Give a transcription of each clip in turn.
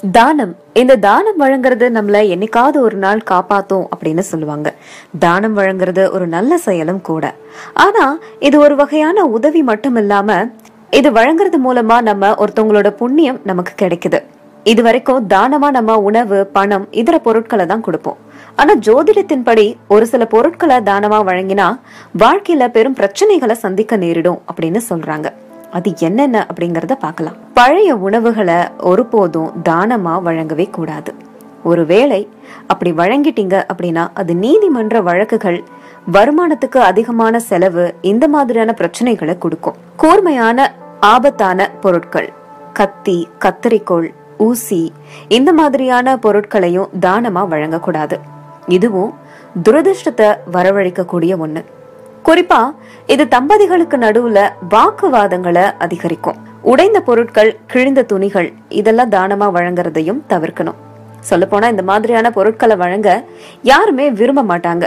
தானம். இந்த தானம் வழங்குறது நம்மள என்னைக்காவது ஒரு நாள் காப்பாத்தும் அப்படின்னு சொல்லுவாங்க. தானம் வழங்குறது ஒரு நல்ல செயலும் கூட. ஆனா இது ஒரு வகையான உதவி மட்டும் இல்லாம இது வழங்குறது மூலமா நம்ம ஒருத்தவங்களோட புண்ணியம் நமக்கு கிடைக்குது. இது வரைக்கும் தானமா நம்ம உணவு பணம் இதர பொருட்களை தான் கொடுப்போம். ஆனா ஜோதிடத்தின்படி ஒரு சில பொருட்களை தானமா வழங்கினா வாழ்க்கையில பெரும் பிரச்சனைகளை சந்திக்க நேரிடும் அப்படின்னு சொல்றாங்க. அது என்னென்ன அப்படிங்கறத பார்க்கலாம். பழைய உணவுகளை ஒருபோதும் தானமா வழங்கவே கூடாது. ஒருவேளை அப்படி வழங்கிட்டீங்க அப்படின்னா அது நீதிமன்ற வழக்குகள் வருமானத்துக்கு அதிகமான செலவு இந்த மாதிரியான பிரச்சனைகளை கொடுக்கும். கூர்மையான ஆபத்தான பொருட்கள் கத்தி கத்தரிக்கோள் ஊசி இந்த மாதிரியான பொருட்களையும் தானமா வழங்கக்கூடாது. இதுவும் துரதிர்ஷ்டத்தை வரவழைக்கக்கூடிய ஒன்று குறிப்பா இது தம்பதிகளுக்கு நடுவுல வாக்குவாதங்களை அதிகரிக்கும். உடைந்த பொருட்கள் கிழிந்த துணிகள் இதெல்லாம் தானமா வழங்குறதையும் தவிர்க்கணும். சொல்லப்போனா இந்த மாதிரியான பொருட்களை வழங்க யாருமே விரும்ப மாட்டாங்க.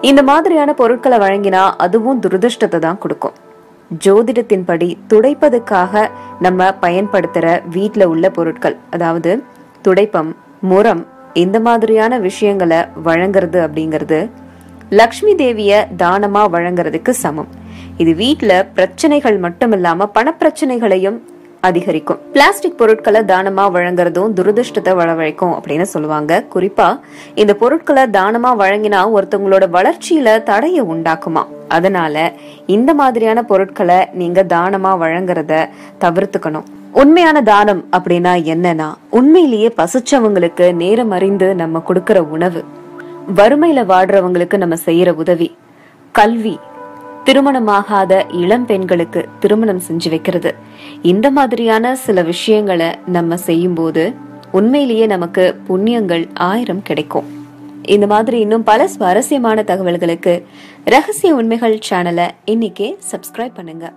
இந்த மாதிரியான பொருட்களை வழங்கினா அதுவும் துரதிருஷ்டத்தை தான் கொடுக்கும். ஜோதிடத்தின்படி துடைப்பதுக்காக நம்ம பயன்படுத்துற வீட்ல உள்ள பொருட்கள் அதாவது துடைப்பம் முறம் இந்த மாதிரியான விஷயங்களை வழங்குறது அப்படிங்கிறது லக்ஷ்மி தேவிய தானமா வழங்குறதுக்கு சமம். இது வீட்டுல பிரச்சனைகள் மட்டும் இல்லாம பணப்பிரச்சனைகளையும் அதிகரிக்கும். பிளாஸ்டிக் பொருட்களை தானமா வழங்குறதும் துரதிருஷ்டத்தை வரவழைக்கும் அப்படின்னு சொல்லுவாங்க. குறிப்பா இந்த பொருட்களை தானமா வழங்கினா ஒருத்தவங்களோட வளர்ச்சியில தடையை உண்டாக்குமா. அதனால இந்த மாதிரியான பொருட்களை நீங்க தானமா வழங்குறத தவிர்த்துக்கணும். உண்மையான தானம் அப்படின்னா என்னன்னா உண்மையிலேயே பசிச்சவங்களுக்கு நேரம் அறிந்து நம்ம கொடுக்கிற உணவு. வறுமையில வாடுறவங்களுக்கு நம்ம செய்யற உதவி. கல்வி. திருமணமாகாத இளம் பெண்களுக்கு திருமணம் செஞ்சு வைக்கிறது. இந்த மாதிரியான சில விஷயங்களை நம்ம செய்யும்போது உண்மையிலேயே நமக்கு புண்ணியங்கள் ஆயிரம் கிடைக்கும். இந்த மாதிரி இன்னும் பல சுவாரஸ்யமான தகவல்களுக்கு ரகசிய உண்மைகள் சேனலை இன்னைக்கே சப்ஸ்கிரைப் பண்ணுங்க.